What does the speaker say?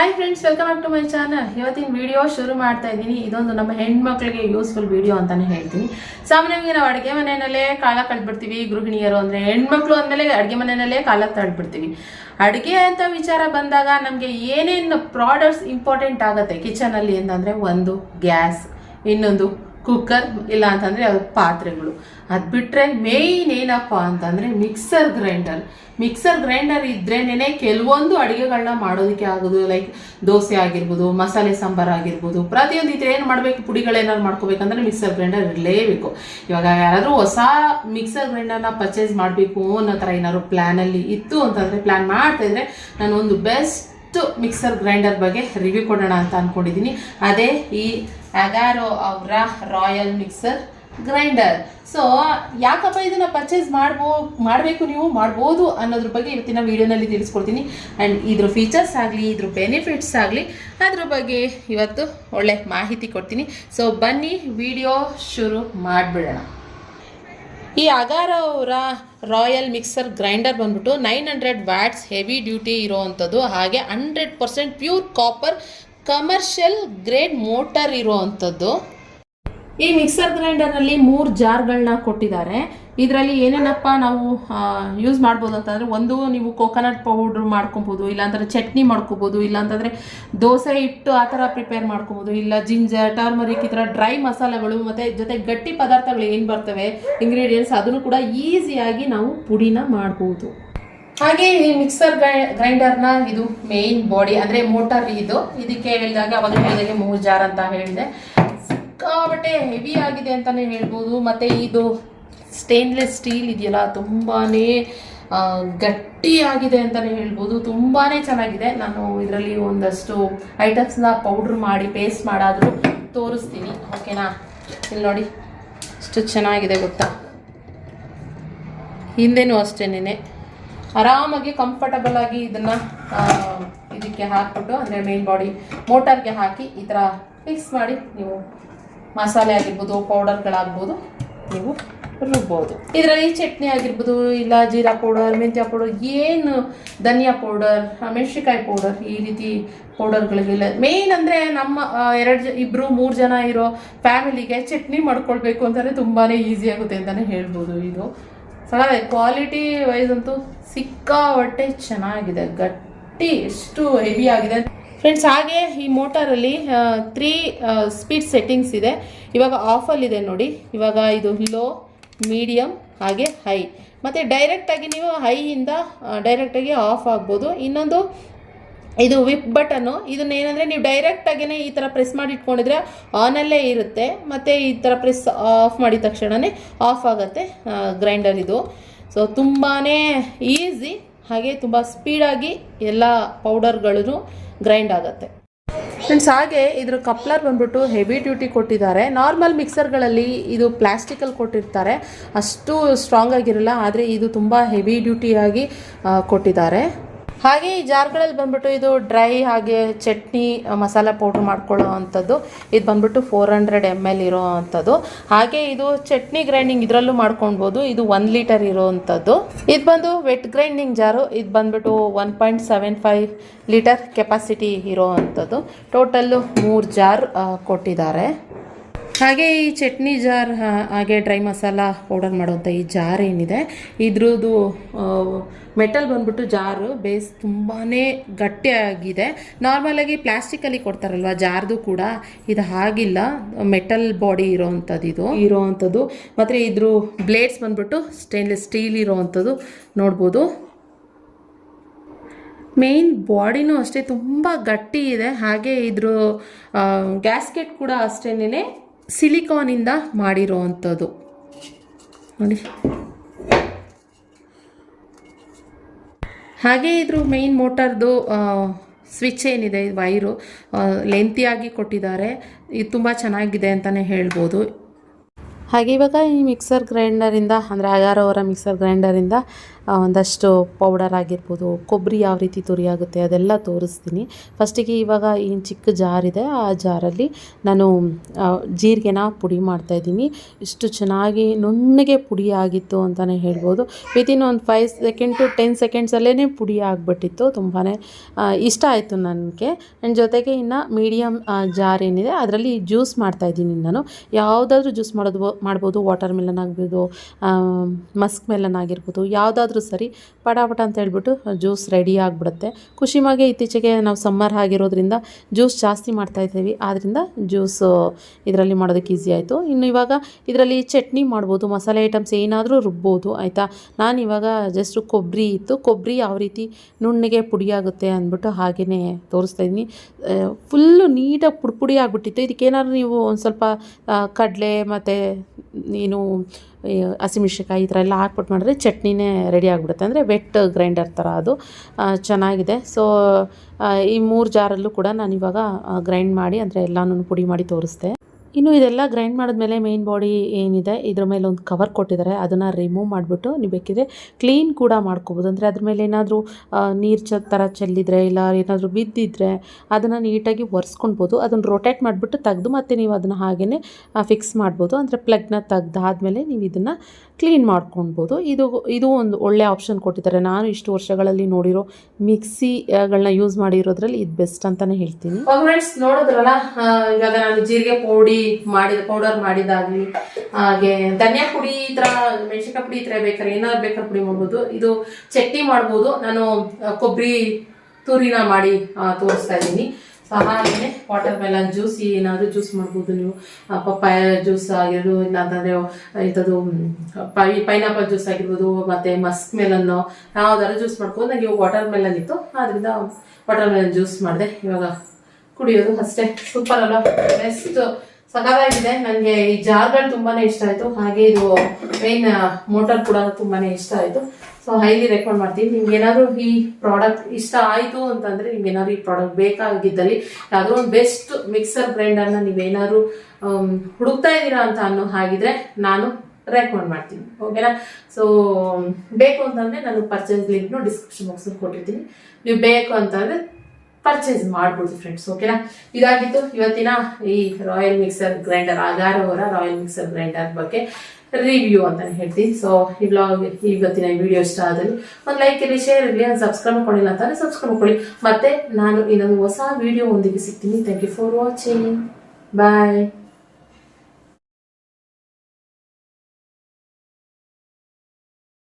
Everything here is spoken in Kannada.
Hi friends welcome back to my channel ಇವತ್ತಿನ ವಿಡಿಯೋ ಶುರು ಮಾಡ್ತಾ ಇದ್ದೀನಿ. ಇದೊಂದು ನಮ್ಮ ಹೆಣ್ಮಕ್ಳಿಗೆ ಯೂಸ್ಫುಲ್ ವಿಡಿಯೋ ಅಂತಾನೆ ಹೇಳ್ತೀನಿ. ಸಾಮಾನ್ಯವಾಗಿ ನಾವು ಅಡುಗೆ ಮನೆಯಲ್ಲೇ ಕಾಲ ಕಳ್ಬಿಡ್ತೀವಿ. ಗೃಹಿಣಿಯರು ಅಂದರೆ ಹೆಣ್ಮಕ್ಳು ಅಂದಮೇಲೆ ಅಡುಗೆ ಮನೆಯಲ್ಲೇ ಕಾಲ ತಳ್ಬಿಡ್ತೀವಿ. ಅಡುಗೆ ಅಂತ ವಿಚಾರ ಬಂದಾಗ ನಮಗೆ ಏನೇನು ಪ್ರಾಡಕ್ಟ್ಸ್ ಇಂಪಾರ್ಟೆಂಟ್ ಆಗುತ್ತೆ ಕಿಚನಲ್ಲಿ ಅಂತಂದರೆ ಒಂದು ಗ್ಯಾಸ್ ಇನ್ನೊಂದು ಕುಕ್ಕರ್ ಇಲ್ಲ ಅಂತಂದರೆ ಅದು ಪಾತ್ರೆಗಳು. ಅದು ಬಿಟ್ಟರೆ ಮೇಯ್ನ್ ಏನಪ್ಪ ಅಂತಂದರೆ ಮಿಕ್ಸರ್ ಗ್ರೈಂಡರ್ ಮಿಕ್ಸರ್ ಗ್ರೈಂಡರ್ ಇದ್ರೇನೆ ಕೆಲವೊಂದು ಅಡುಗೆಗಳನ್ನ ಮಾಡೋದಕ್ಕೆ ಆಗೋದು ಲೈಕ್ ದೋಸೆ ಆಗಿರ್ಬೋದು, ಮಸಾಲೆ ಸಾಂಬಾರ್ ಆಗಿರ್ಬೋದು, ಪ್ರತಿಯೊಂದು ಇದ್ರೆ ಏನು ಮಾಡಬೇಕು? ಪುಡಿಗಳೇನಾದ್ರು ಮಾಡ್ಕೋಬೇಕಂದ್ರೆ ಮಿಕ್ಸರ್ ಗ್ರೈಂಡರ್ ಇರಲೇಬೇಕು. ಇವಾಗ ಯಾರಾದರೂ ಹೊಸ ಮಿಕ್ಸರ್ ಗ್ರೈಂಡರ್ನ ಪರ್ಚೇಸ್ ಮಾಡಬೇಕು ಅನ್ನೋ ಥರ ಏನಾದ್ರು ಪ್ಲ್ಯಾನಲ್ಲಿ ಇತ್ತು ಅಂತಂದರೆ ಪ್ಲ್ಯಾನ್ ಮಾಡ್ತಾ ನಾನು ಒಂದು ಬೆಸ್ಟ್ ಮಿಕ್ಸರ್ ಗ್ರೈಂಡರ್ ಬಗ್ಗೆ ರಿವ್ಯೂ ಕೊಡೋಣ ಅಂತ ಅಂದ್ಕೊಂಡಿದ್ದೀನಿ ಅದೇ ಈ ಅಗಾರೋ ಅವರ ರಾಯಲ್ ಮಿಕ್ಸರ್ ಗ್ರೈಂಡರ್ ಸೊ ಯಾಕಪ್ಪ ಇದನ್ನು ಪರ್ಚೇಸ್ ಮಾಡ್ಬೋ, ಮಾಡಬೇಕು ನೀವು? ಮಾಡ್ಬೋದು ಅನ್ನೋದ್ರ ಬಗ್ಗೆ ಇವತ್ತಿನ ವಿಡಿಯೋನಲ್ಲಿ ತಿಳಿಸ್ಕೊಡ್ತೀನಿ. ಆ್ಯಂಡ್ ಇದ್ರ ಫೀಚರ್ಸ್ ಆಗಲಿ, ಇದ್ರ ಬೆನಿಫಿಟ್ಸ್ ಆಗಲಿ, ಅದ್ರ ಬಗ್ಗೆ ಇವತ್ತು ಒಳ್ಳೆ ಮಾಹಿತಿ ಕೊಡ್ತೀನಿ. ಸೊ ಬನ್ನಿ, ವಿಡಿಯೋ ಶುರು ಮಾಡಿಬಿಡೋಣ. ಈ ಅಗಾರ ಅವರ ರಾಯಲ್ ಮಿಕ್ಸರ್ ಗ್ರೈಂಡರ್ ಬಂದ್ಬಿಟ್ಟು nine hundred watts heavy duty ಇರೋವಂಥದ್ದು ಹಾಗೆ hundred percent pure copper commercial grade motor ಇರುವಂತದ್ದು. ಈ ಮಿಕ್ಸರ್ ಗ್ರೈಂಡರ್ನಲ್ಲಿ ಮೂರು ಜಾರ್ಗಳನ್ನ ಕೊಟ್ಟಿದ್ದಾರೆ. ಇದರಲ್ಲಿ ಏನೇನಪ್ಪ ನಾವು ಯೂಸ್ ಮಾಡ್ಬೋದು ಅಂತಂದರೆ ಒಂದು ನೀವು ಕೋಕೋನಟ್ ಪೌಡ್ರ್ ಮಾಡ್ಕೊಬೋದು, ಇಲ್ಲಾಂದರೆ ಚಟ್ನಿ ಮಾಡ್ಕೊಬೋದು, ಇಲ್ಲಾಂತಂದರೆ ದೋಸೆ ಹಿಟ್ಟು ಆ ಥರ ಪ್ರಿಪೇರ್ ಮಾಡ್ಕೊಬೋದು, ಇಲ್ಲ ಜಿಂಜರ್ ಟರ್ಮರಿಕ್ ಈ ಥರ ಡ್ರೈ ಮಸಾಲೆಗಳು, ಮತ್ತು ಜೊತೆ ಗಟ್ಟಿ ಪದಾರ್ಥಗಳು ಏನು ಬರ್ತವೆ ಇಂಗ್ರೀಡಿಯೆಂಟ್ಸ್ ಅದನ್ನು ಕೂಡ ಈಸಿಯಾಗಿ ನಾವು ಪುಡಿನ ಮಾಡ್ಬೋದು. ಹಾಗೆ ಈ ಮಿಕ್ಸರ್ ಗ್ರೈಂಡರ್ನ ಇದು ಮೇನ್ ಬಾಡಿ ಅಂದರೆ ಮೋಟರ್ ಇದು. ಇದಕ್ಕೆ ಹೇಳಿದಾಗ ಅವಾಗ ಹೇಳಿದಾಗೆ ಮೂರು ಜಾರ್ ಅಂತ ಹೇಳಿದೆ. ಸಿಕ್ಕಾಬಟ್ಟೆ ಹೆವಿ ಆಗಿದೆ ಅಂತಾನೆ ಹೇಳ್ಬೋದು. ಮತ್ತೆ ಇದು ಸ್ಟೇನ್ಲೆಸ್ ಸ್ಟೀಲ್ ಇದೆಯಲ್ಲ ತುಂಬಾನೇ ಆ, ಗಟ್ಟಿಯಾಗಿದೆ ಅಂತಲೇ ಹೇಳ್ಬೋದು. ತುಂಬಾನೇ ಚೆನ್ನಾಗಿದೆ. ನಾನು ಇದರಲ್ಲಿ ಒಂದಷ್ಟು ಐಟಮ್ಸ್ನ ಪೌಡ್ರ್ ಮಾಡಿ ಪೇಸ್ಟ್ ಮಾಡಾದರೂ ತೋರಿಸ್ತೀನಿ. ಓಕೆನಾ ಇಲ್ಲಿ ನೋಡಿ. ಇಷ್ಟು ಚೆನ್ನಾಗಿದೆ ಗೊತ್ತಾ? ಹಿಂದೆನೂ ಅಷ್ಟೇನೆ ಆರಾಮಾಗಿ ಕಂಫರ್ಟಬಲ್ ಆಗಿ ಇದನ್ನ ಇದಕ್ಕೆ ಹಾಕ್ಬಿಟ್ಟು ಅಂದರೆ ಮೇನ್ ಬಾಡಿ ಮೋಟರ್ಗೆ ಹಾಕಿ ಈ ಥರ ಫಿಕ್ಸ್ ಮಾಡಿ ನೀವು ಮಸಾಲೆ ಆಗಿರ್ಬೋದು ಪೌಡರ್ಗಳಾಗ್ಬೋದು ನೀವು ರುಬ್ಬೋದು. ಇದರಲ್ಲಿ ಚಟ್ನಿ ಆಗಿರ್ಬೋದು, ಇಲ್ಲ ಜೀರಾ ಪೌಡರ್ ಮೆಂತ್ಯ ಪೌಡರ್ ಏನು ಧನಿಯಾ ಪೌಡರ್ ಮೆಣಸಿಕಾಯಿ ಪೌಡರ್ ಈ ರೀತಿ ಪೌಡರ್ಗಳಿಗೆಲ್ಲ ಮೇನ್ ಅಂದರೆ ನಮ್ಮ ಎರಡು ಇಬ್ಬರು ಮೂರು ಜನ ಇರೋ ಫ್ಯಾಮಿಲಿಗೆ ಚಟ್ನಿ ಮಾಡ್ಕೊಳ್ಬೇಕು ಅಂತಂದರೆ ತುಂಬಾ ಈಸಿ ಆಗುತ್ತೆ ಅಂತಲೇ ಹೇಳ್ಬೋದು ಇದು. ಚೆನ್ನಾಗಿದೆ ಕ್ವಾಲಿಟಿ ವೈಸ್ ಅಂತೂ ಸಿಕ್ಕಾಪಟ್ಟೆ ಚೆನ್ನಾಗಿದೆ. ಗಟ್ಟಿ ಎಷ್ಟು ಹೆವಿ ಆಗಿದೆ. ಫ್ರೆಂಡ್ಸ್ ಹಾಗೆ ಈ ಮೋಟಾರಲ್ಲಿ ತ್ರೀ ಸ್ಪೀಡ್ ಸೆಟ್ಟಿಂಗ್ಸ್ ಇದೆ. ಇವಾಗ ಆಫಲ್ಲಿದೆ ನೋಡಿ. ಇವಾಗ ಇದು ಲೋ ಮೀಡಿಯಮ್ ಹಾಗೆ ಹೈ ಮತ್ತು ಡೈರೆಕ್ಟಾಗಿ ನೀವು ಹೈಯಿಂದ ಡೈರೆಕ್ಟಾಗಿ ಆಫ್ ಆಗ್ಬೋದು. ಇನ್ನೊಂದು ಇದು ವಿಪ್ ಇದನ್ನ ಏನಂದರೆ ನೀವು ಡೈರೆಕ್ಟಾಗೇ ಈ ಥರ ಪ್ರೆಸ್ ಮಾಡಿ ಇಟ್ಕೊಂಡಿದ್ರೆ ಆನಲ್ಲೇ ಇರುತ್ತೆ. ಮತ್ತು ಈ ಥರ ಪ್ರೆಸ್ ಆಫ್ ಮಾಡಿದ ತಕ್ಷಣವೇ ಆಫ್ ಆಗುತ್ತೆ ಗ್ರೈಂಡರ್ ಇದು. ಸೊ ತುಂಬಾ ಈಸಿ ಹಾಗೆ ತುಂಬ ಸ್ಪೀಡಾಗಿ ಎಲ್ಲ ಪೌಡರ್ಗಳು ಗ್ರೈಂಡ್ ಆಗುತ್ತೆ. ಫ್ರೆಂಡ್ಸ್ ಹಾಗೆ ಇದ್ರ ಕಪ್ಲರ್ ಬಂದ್ಬಿಟ್ಟು ಹೆವಿ ಡ್ಯೂಟಿ ಕೊಟ್ಟಿದ್ದಾರೆ. ನಾರ್ಮಲ್ ಮಿಕ್ಸರ್ಗಳಲ್ಲಿ ಇದು ಪ್ಲಾಸ್ಟಿಕಲ್ಲಿ ಕೊಟ್ಟಿರ್ತಾರೆ. ಅಷ್ಟು ಸ್ಟ್ರಾಂಗ್ ಆಗಿರಲ್ಲ, ಆದರೆ ಇದು ತುಂಬ ಹೆವಿ ಡ್ಯೂಟಿಯಾಗಿ ಕೊಟ್ಟಿದ್ದಾರೆ. ಹಾಗೆ ಈ ಜಾರ್ಗಳಲ್ಲಿ ಬಂದ್ಬಿಟ್ಟು ಇದು ಡ್ರೈ ಹಾಗೆ ಚಟ್ನಿ ಮಸಾಲ ಪೌಡ್ರ್ ಮಾಡ್ಕೊಳ್ಳೋ ಅಂಥದ್ದು. ಇದು ಬಂದ್ಬಿಟ್ಟು ಫೋರ್ ಹಂಡ್ರೆಡ್ ಎಂ ಎಲ್ ಇರೋ ಅಂಥದ್ದು. ಹಾಗೆ ಇದು ಚಟ್ನಿ ಗ್ರೈಂಡಿಂಗ್ ಇದರಲ್ಲೂ ಮಾಡ್ಕೊಳ್ಬೋದು ಇದು ಒನ್ ಲೀಟರ್ ಇರೋ ಅಂಥದ್ದು. ಇದು ಬಂದು ವೆಟ್ ಗ್ರೈಂಡಿಂಗ್ ಜಾರು. ಇದು ಬಂದ್ಬಿಟ್ಟು one point seven five litre capacity ಇರೋ ಅಂಥದ್ದು. ಟೋಟಲ್ಲು ಮೂರು ಜಾರ್ ಕೊಟ್ಟಿದ್ದಾರೆ. ಹಾಗೆ ಈ ಚಟ್ನಿ ಜಾರ್ ಹಾಗೆ ಡ್ರೈ ಮಸಾಲ ಪೌಡರ್ ಮಾಡುವಂಥ ಈ ಜಾರ್ ಏನಿದೆ, ಇದ್ರದ್ದು ಮೆಟಲ್ ಬಂದ್ಬಿಟ್ಟು ಜಾರು, ಬೇಸ್ ತುಂಬಾ ಗಟ್ಟಿಯಾಗಿದೆ. ನಾರ್ಮಲಾಗಿ ಪ್ಲಾಸ್ಟಿಕಲ್ಲಿ ಕೊಡ್ತಾರಲ್ವ, ಜಾರ್ದು ಕೂಡ, ಇದು ಹಾಗಿಲ್ಲ, ಮೆಟಲ್ ಬಾಡಿ ಇರೋವಂಥದ್ದು ಇದು, ಇರೋವಂಥದ್ದು. ಮತ್ತು ಇದ್ರ ಬ್ಲೇಡ್ಸ್ ಬಂದ್ಬಿಟ್ಟು ಸ್ಟೇನ್ಲೆಸ್ ಸ್ಟೀಲ್ ಇರೋವಂಥದ್ದು ನೋಡ್ಬೋದು. ಮೇನ್ ಬಾಡಿನೂ ಅಷ್ಟೇ, ತುಂಬ ಗಟ್ಟಿ ಇದೆ ಹಾಗೆ ಇದ್ರ ಗ್ಯಾಸ್ಕೆಟ್ ಕೂಡ ಅಷ್ಟೇನೆ ಸಿಲಿಕಾನಿಂದ ಮಾಡಿರೋ ಅಂಥದ್ದು ನೋಡಿ. ಹಾಗೆ ಇದ್ರ ಮೇನ್ ಮೋಟಾರ್ದು ಸ್ವಿಚ್ ಏನಿದೆ ವೈರು ಲೆಂತಿಯಾಗಿ ಕೊಟ್ಟಿದ್ದಾರೆ. ಇದು ತುಂಬ ಚೆನ್ನಾಗಿದೆ ಅಂತಲೇ ಹೇಳ್ಬೋದು. ಹಾಗೆ ಇವಾಗ ಈ ಮಿಕ್ಸರ್ ಗ್ರೈಂಡರಿಂದ ಅಂದರೆ ಅಗಾರೋವರ ಮಿಕ್ಸರ್ ಗ್ರೈಂಡರಿಂದ ಒಂದಷ್ಟು ಪೌಡರ್ ಆಗಿರ್ಬೋದು ಕೊಬ್ಬರಿ ಯಾವ ರೀತಿ ತುರಿಯಾಗುತ್ತೆ ಅದೆಲ್ಲ ತೋರಿಸ್ತೀನಿ. ಫಸ್ಟಿಗೆ ಇವಾಗ ಏನು ಚಿಕ್ಕ ಜಾರ್ ಇದೆ, ಆ ಜಾರಲ್ಲಿ ನಾನು ಜೀರಿಗೆನ ಪುಡಿ ಮಾಡ್ತಾಯಿದ್ದೀನಿ ಇಷ್ಟು ಚೆನ್ನಾಗಿ ನುಣ್ಣಗೆ ಪುಡಿ ಆಗಿತ್ತು ಅಂತಲೇ ಹೇಳ್ಬೋದು. ವಿತಿನ್ ಒಂದು ಫೈವ್ ಸೆಕೆಂಡ್ ಟು ಟೆನ್ ಸೆಕೆಂಡ್ಸಲ್ಲೇ ಪುಡಿ ಆಗಿಬಿಟ್ಟಿತ್ತು ತುಂಬಾ ಇಷ್ಟ ಆಯಿತು ನನಗೆ. ನನ್ನ ಜೊತೆಗೆ ಇನ್ನು ಮೀಡಿಯಮ್ ಜಾರ್ ಏನಿದೆ, ಅದರಲ್ಲಿ ಜ್ಯೂಸ್ ಮಾಡ್ತಾಯಿದ್ದೀನಿ ನಾನು. ಯಾವುದಾದ್ರೂ ಜ್ಯೂಸ್ ಮಾಡೋದು, ಮಾಡ್ಬೋದು ವಾಟರ್ ಮೆಲನ್ ಆಗ್ಬೋದು ಮಸ್ಕ್ ಮೆಲನ್ ಆಗಿರ್ಬೋದು, ಯಾವುದಾದ್ರೂ ಸರಿ, ಪಟಾಪಟ ಅಂತ ಹೇಳ್ಬಿಟ್ಟು ಜ್ಯೂಸ್ ರೆಡಿ ಆಗಿಬಿಡುತ್ತೆ. ಖುಷಿಮಾಗೆ ಇತ್ತೀಚೆಗೆ ನಾವು ಸಮ್ಮರ್ ಆಗಿರೋದ್ರಿಂದ ಜ್ಯೂಸ್ ಜಾಸ್ತಿ ಮಾಡ್ತಾ ಇದ್ದೀವಿ. ಆದ್ದರಿಂದ ಜ್ಯೂಸ್ ಇದರಲ್ಲಿ ಮಾಡೋದಕ್ಕೆ ಈಸಿ ಆಯಿತು. ಇನ್ನು ಇವಾಗ ಇದರಲ್ಲಿ ಚಟ್ನಿ ಮಾಡ್ಬೋದು, ಮಸಾಲೆ ಐಟಮ್ಸ್ ಏನಾದರೂ ರುಬ್ಬೋದು, ಆಯಿತಾ? ನಾನು ಇವಾಗ ಜಸ್ಟ್ ಕೊಬ್ಬರಿ ಇತ್ತು. ಕೊಬ್ಬರಿ ಯಾವ ರೀತಿ ನುಣ್ಣಗೆ ಪುಡಿ ಆಗುತ್ತೆ ಅಂದ್ಬಿಟ್ಟು ಹಾಗೆಯೇ ತೋರಿಸ್ತಾ ಇದ್ದೀನಿ. ಫುಲ್ಲು ನೀಟಾಗಿ ಪುಡಿ ಪುಡಿ ಆಗಿಬಿಟ್ಟಿತ್ತು. ಇದಕ್ಕೇನಾದ್ರು ನೀವು ಒಂದು ಸ್ವಲ್ಪ ಕಡಲೆ ಮತ್ತು ಏನು ಈ ಹಸಿಮೆಣ್ಸಿನ್ಕಾಯಿ ಈ ಥರ ಎಲ್ಲ ಹಾಕ್ಬಿಟ್ಟು ಮಾಡಿದ್ರೆ ಚಟ್ನಿನೇ ರೆಡಿ ಆಗಿಬಿಡುತ್ತೆ. ಅಂದರೆ ವೆಟ್ ಗ್ರೈಂಡರ್ ಥರ ಅದು. ಚೆನ್ನಾಗಿದೆ. ಸೊ ಈ ಮೂರು ಜಾರಲ್ಲೂ ಕೂಡ ನಾನು ಇವಾಗ ಗ್ರೈಂಡ್ ಮಾಡಿ, ಅಂದರೆ ಎಲ್ಲನೂ ಪುಡಿ ಮಾಡಿ ತೋರಿಸ್ದೆ. ಇನ್ನು ಇದೆಲ್ಲ ಗ್ರೈಂಡ್ ಮಾಡಿದ್ಮೇಲೆ ಮೇನ್ ಬಾಡಿ ಏನಿದೆ, ಇದ್ರ ಮೇಲೆ ಒಂದು ಕವರ್ ಕೊಟ್ಟಿದ್ದಾರೆ. ಅದನ್ನು ರಿಮೂವ್ ಮಾಡಿಬಿಟ್ಟು ನೀವು ಬೇಕಿದ್ರೆ ಕ್ಲೀನ್ ಕೂಡ ಮಾಡ್ಕೋಬೋದು. ಅಂದರೆ ಅದ್ರ ಮೇಲೆ ಏನಾದರೂ ನೀರು ಚ ಥರ ಚೆಲ್ಲಿದ್ರೆ ಇಲ್ಲ ಏನಾದರೂ ಬಿದ್ದಿದ್ರೆ ಅದನ್ನು ನೀಟಾಗಿ ಒರೆಸ್ಕೊಳ್ಬೋದು ಅದನ್ನು ರೊಟೇಟ್ ಮಾಡಿಬಿಟ್ಟು ತೆಗೆದು ಮತ್ತೆ ನೀವು ಅದನ್ನು ಹಾಗೆಯೇ ಫಿಕ್ಸ್ ಮಾಡ್ಬೋದು. ಅಂದರೆ ಪ್ಲಗ್ನ ತೆಗ್ದಾದ್ಮೇಲೆ ನೀವು ಇದನ್ನು ಕ್ಲೀನ್ ಮಾಡ್ಕೊಳ್ಬೋದು ಇದು ಇದು ಒಂದು ಒಳ್ಳೆ ಆಪ್ಷನ್ ಕೊಟ್ಟಿದ್ದಾರೆ. ನಾನು ಇಷ್ಟು ವರ್ಷಗಳಲ್ಲಿ ನೋಡಿರೋ ಮಿಕ್ಸಿಗಳನ್ನ ಯೂಸ್ ಮಾಡಿರೋದ್ರಲ್ಲಿ ಇದು ಬೆಸ್ಟ್ ಅಂತಲೇ ಹೇಳ್ತೀನಿ. ನೋಡಿದ್ರಲ್ಲ ಇವಾಗ ನಾನು ಜೀರಿಗೆ ಪುಡಿ ಮಾಡಿದ ಪೌಡರ್ ಮಾಡಿದಾಗ್ಲಿ, ಹಾಗೆ ಧನಿಯಾ ಪುಡಿ ಈ ತರ, ಮೆಣಸಿನಕಾಯಿ ಪುಡಿ ಈ ತರ ಬೇಕಾದ್ರೆ ಏನಾದ್ರು ಬೇಕಾದ್ರೆ ಪುಡಿ ಮಾಡ್ಬೋದು. ಇದು ಚಟ್ನಿ ಮಾಡ್ಬೋದು. ನಾನು ಕೊಬ್ಬರಿ ತುರಿನ ಮಾಡಿ ತೋರಿಸ್ತಾ ಇದ್ದೀನಿ. ಸೊ ವಾಟರ್ ಮೆಲನ್ ಜ್ಯೂಸ್ ಏನಾದರೂ ಜ್ಯೂಸ್ ಮಾಡ್ಬೋದು ನೀವು. ಪಪ್ಪಾಯ ಜ್ಯೂಸ್ ಆಗಿರ್ಬೋದು, ಇಲ್ಲಾಂತಂದ್ರೆ ಇಂಥದ್ದು ಪೈ ಪೈನಾಪಲ್ ಜ್ಯೂಸ್ ಆಗಿರ್ಬೋದು, ಮತ್ತೆ ಮಸ್ಕ್ ಮೆಲನ್ನು ಯಾವ್ದಾದ್ರು ಜ್ಯೂಸ್ ಮಾಡ್ಕೊಂಡು ನನಗೆ ವಾಟರ್ ಮೆಲನ್ ಇತ್ತು. ಆದ್ರಿಂದ ವಾಟರ್ ಮೆಲನ್ ಜ್ಯೂಸ್ ಮಾಡಿದೆ. ಇವಾಗ ಕುಡಿಯೋದು ಅಷ್ಟೇ. ಸೂಪರ್ ಅಲ್ಲ ಬೆಸ್ಟ್ ಸಖತ್ತಾಗಿದೆ. ನನಗೆ ಈ ಜಾರ್ಗಳು ತುಂಬಾನೇ ಇಷ್ಟ ಆಯ್ತು. ಹಾಗೆ ಇದು ಮೇನ್ ಮೋಟರ್ ಕೂಡ ತುಂಬಾನೇ ಇಷ್ಟ ಆಯ್ತು. ಸೊ ಹೈಲಿ ರೆಕಮೆಂಡ್ ಮಾಡ್ತೀನಿ. ನಿಮ್ಗೆ ಏನಾದ್ರು ಈ ಪ್ರಾಡಕ್ಟ್ ಇಷ್ಟ ಆಯ್ತು ಅಂತಂದ್ರೆ ನಿಮ್ಗೆ ಏನಾದ್ರು ಈ ಪ್ರಾಡಕ್ಟ್ ಬೇಕಾಗಿದ್ದಲ್ಲಿ, ಯಾವುದೋ ಒಂದು ಬೆಸ್ಟ್ ಮಿಕ್ಸರ್ ಗ್ರೈಂಡರ್ನ ನೀವೇನಾದ್ರು ಹುಡುಕ್ತಾ ಇದ್ದೀರಾ ಅಂತ ಅನ್ನೋ ಹಾಗಿದ್ರೆ ನಾನು ರೆಕಮೆಂಡ್ ಮಾಡ್ತೀನಿ. ಓಕೆನಾ ಸೊ ಬೇಕು ಅಂತಂದ್ರೆ ನಾನು ಪರ್ಚೇಸ್ ಲಿಂಕ್ನು ಡಿಸ್ಕ್ರಿಪ್ಷನ್ ಬಾಕ್ಸಲ್ಲಿ ಕೊಟ್ಟಿರ್ತೀನಿ. ನೀವು ಬೇಕು ಅಂತಂದ್ರೆ ಪರ್ಚೇಸ್ ಮಾಡ್ಬೋದು ಫ್ರೆಂಡ್ಸ್ ಓಕೆನಾ ಇದಾಗಿತ್ತು. ಇವತ್ತಿನ ಈ ರಾಯಲ್ ಮಿಕ್ಸರ್ ಗ್ರೈಂಡರ್ ಅವರ ರಾಯಲ್ ಮಿಕ್ಸರ್ ಗ್ರೈಂಡರ್ ಬಗ್ಗೆ ರಿವ್ಯೂ ಅಂತ ಹೇಳ್ತೀನಿ ಸೊ ಈ ಬ್ಲಾಗ್ ಇವತ್ತಿನ ವಿಡಿಯೋ ಇಷ್ಟ ಆದಲ್ಲಿ ಒಂದು ಲೈಕ್ ಇರಲಿ ಶೇರ್ ಇರಲಿ, ಒಂದು ಸಬ್ಸ್ಕ್ರೈಬ್ ಮಾಡ್ಕೊಂಡಿಲ್ಲ ಅಂತಂದ್ರೆ ಸಬ್ಸ್ಕ್ರೈಬ್ ಮಾಡ್ಕೊಳ್ಳಿ. ಮತ್ತೆ ನಾನು ಇನ್ನೊಂದು ಹೊಸ ವಿಡಿಯೋ ಒಂದಿಗೆ ಸಿಗ್ತೀನಿ. Thank you for watching bye